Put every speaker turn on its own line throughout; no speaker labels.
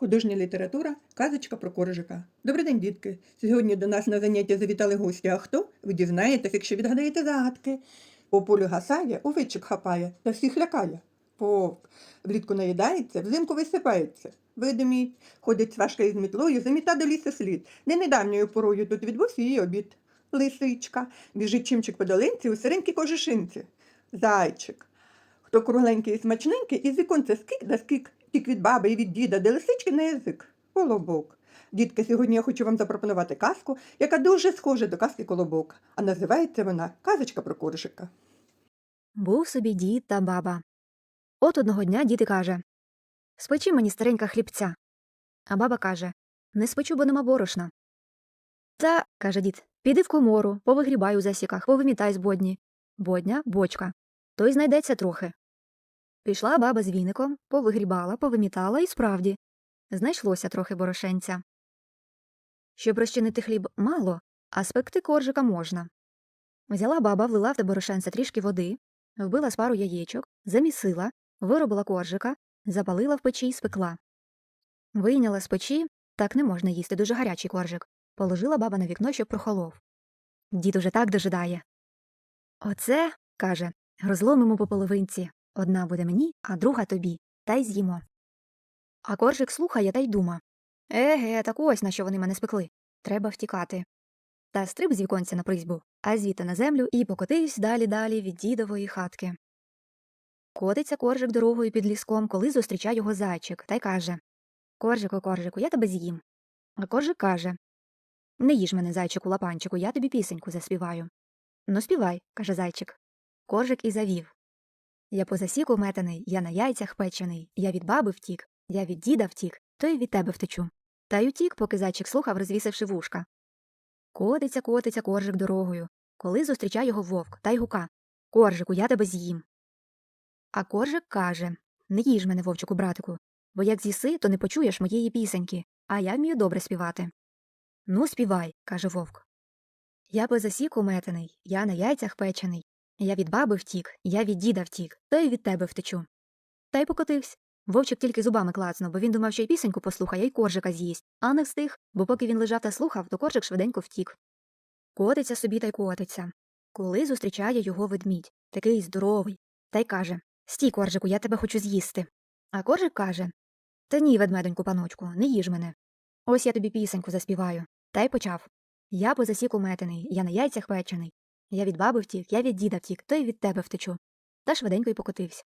Художня література, казочка про коржика. Добрий день, дітки. Сьогодні до нас на заняття завітали гості. А хто? Ви дізнаєтесь, якщо відгадаєте загадки. По полю гасає, овечок хапає та всіх лякає. Вовк. Влітку наїдається, взимку висипається. Ведмідь. Ходить сважка із мітлою, заміта до лісу слід, де недавньою порою тут відбувся її обід. Лисичка. Біжить чимчик по долинці у сиренькій кожушинці. Зайчик. Хто кругленький і смачненький, із віконця скик да скик, тік від баби і від діда, де лисички на язик. Колобок. Дітки, сьогодні я хочу вам запропонувати казку, яка дуже схожа до казки Колобок, а називається вона Казочка про коржика.
Був собі дід та баба. От одного дня дід каже Спечи мені старенька хлібця. А баба каже Не спечу, бо нема борошна. Та, каже дід, піди в комору, повигрібай у засіках, повимітай з бодні. Бодня бочка. То й знайдеться трохи. Пішла баба з віником, повигрібала, повимітала і справді. Знайшлося трохи борошенця. Щоб розчинити хліб мало, а спекти коржика можна. Взяла баба, влила в те борошенце трішки води, вбила з пару яєчок, замісила, виробила коржика, запалила в печі й спекла. Вийняла з печі, так не можна їсти дуже гарячий коржик. Положила баба на вікно, щоб прохолов. Дід уже так дожидає. Оце, каже, розломимо по половинці. Одна буде мені, а друга тобі, та й з'їмо. А коржик слухає та й дума. Еге, так ось на що вони мене спекли. Треба втікати. Та стриб з віконця на призьбу, а звідти на землю і покотився далі далі від дідової хатки. Котиться коржик дорогою під ліском, коли зустрічає його зайчик, та й каже Коржику, коржику, я тебе з'їм. А коржик каже Не їж мене, зайчику лапанчику, я тобі пісеньку заспіваю. Ну, співай, каже зайчик. Коржик і завів. Я по засіку метаний, я на яйцях печений, я від баби втік, я від діда втік, то й від тебе втечу. Та й утік, поки зайчик слухав, розвісивши вушка. Котиться, котиться коржик дорогою, коли зустрічає його вовк та й гука Коржику, я тебе з'їм. А коржик каже Не їж мене, вовчику, братику, бо як з'їси, то не почуєш моєї пісеньки, а я вмію добре співати. Ну, співай, каже вовк. Я по засіку метений, я на яйцях печений. Я від баби втік, я від діда втік, то й від тебе втечу. Та й покотився. Вовчик тільки зубами клацнув, бо він думав, що й пісеньку послухає, й коржика з'їсть, а не встиг, бо поки він лежав та слухав, то коржик швиденько втік. Котиться собі та й котиться. Коли зустрічає його ведмідь, такий здоровий, та й каже Стій, коржику, я тебе хочу з'їсти. А коржик каже Та ні, ведмедоньку, паночку, не їж мене. Ось я тобі пісеньку заспіваю. Та й почав. Я по засіку метений, я на яйцях печений. Я від баби втік, я від діда втік, то й від тебе втечу. Та швиденько й покотився.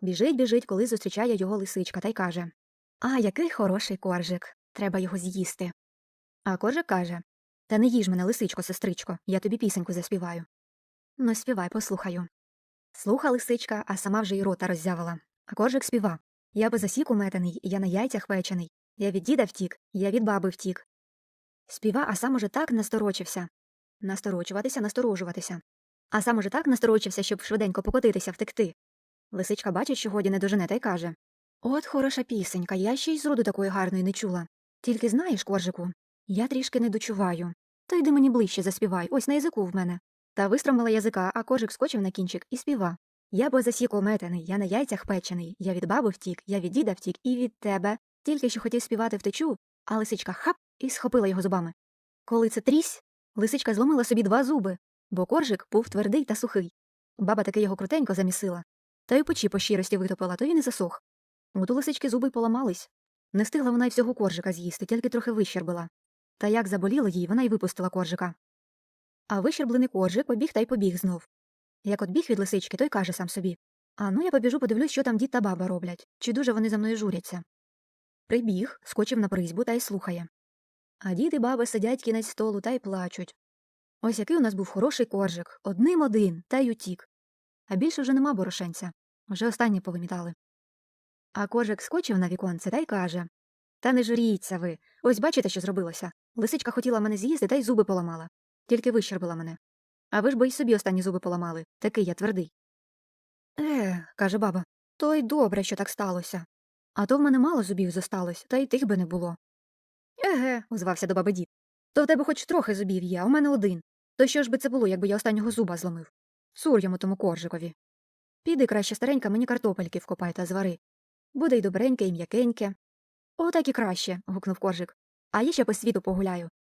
Біжить, біжить, коли зустрічає його лисичка, та й каже А, який хороший коржик. Треба його з'їсти. А коржик каже Та не їж мене, лисичко, сестричко, я тобі пісеньку заспіваю. Ну, співай, послухаю. Слуха лисичка, а сама вже й рота роззявила. А коржик співа Я би засік уметений, я на яйцях печений. Я від діда втік, я від баби втік. Співа, а сам уже так насторочився. Насторочуватися, насторожуватися. А сам уже так насторочився, щоб швиденько покотитися, втекти. Лисичка бачить, що годі не дожене, та й каже От хороша пісенька, я ще й зроду такої гарної не чула. Тільки знаєш, коржику, я трішки не дочуваю. То йди мені ближче заспівай, ось на язику в мене. Та вистромила язика, а коржик скочив на кінчик і співа. Я бо засік ометений, я на яйцях печений, я від баби втік, я від діда втік і від тебе. Тільки що хотів співати втечу, а лисичка хап і схопила його зубами. Коли це трісь, лисичка зломила собі два зуби, бо коржик був твердий та сухий. Баба таки його крутенько замісила. Та й у печі по щирості витопила, то він і засох. От у лисички зуби й поламались. Не встигла вона й всього коржика з'їсти, тільки трохи вищербила. Та як заболіло їй, вона й випустила коржика. А вищерблений коржик побіг та й побіг знов. Як от біг від лисички, той каже сам собі А ну я побіжу, подивлюсь, що там дід та баба роблять, чи дуже вони за мною журяться. Прибіг, скочив на призьбу та й слухає. А дід і баби сидять кінець столу та й плачуть. Ось який у нас був хороший коржик, одним один, та й утік. А більше вже нема борошенця. Вже останнє повимітали. А коржик скочив на віконце та й каже Та не журіться ви. Ось бачите, що зробилося. Лисичка хотіла мене з'їсти та й зуби поламала. Тільки вищербила мене. А ви ж бо й собі останні зуби поламали. Такий я твердий. Е, каже баба, то й добре, що так сталося. А то в мене мало зубів зосталось, та й тих би не було. Еге, озвався до баби дід. То в тебе хоч трохи зубів є, а у мене один. То що ж би це було, якби я останнього зуба зломив? Цур йому тому коржикові. Піди краще старенька мені картопельки вкопай та звари. Буде й добреньке, і м'якеньке. Отак і краще. гукнув коржик. А я ще по світу погуляю.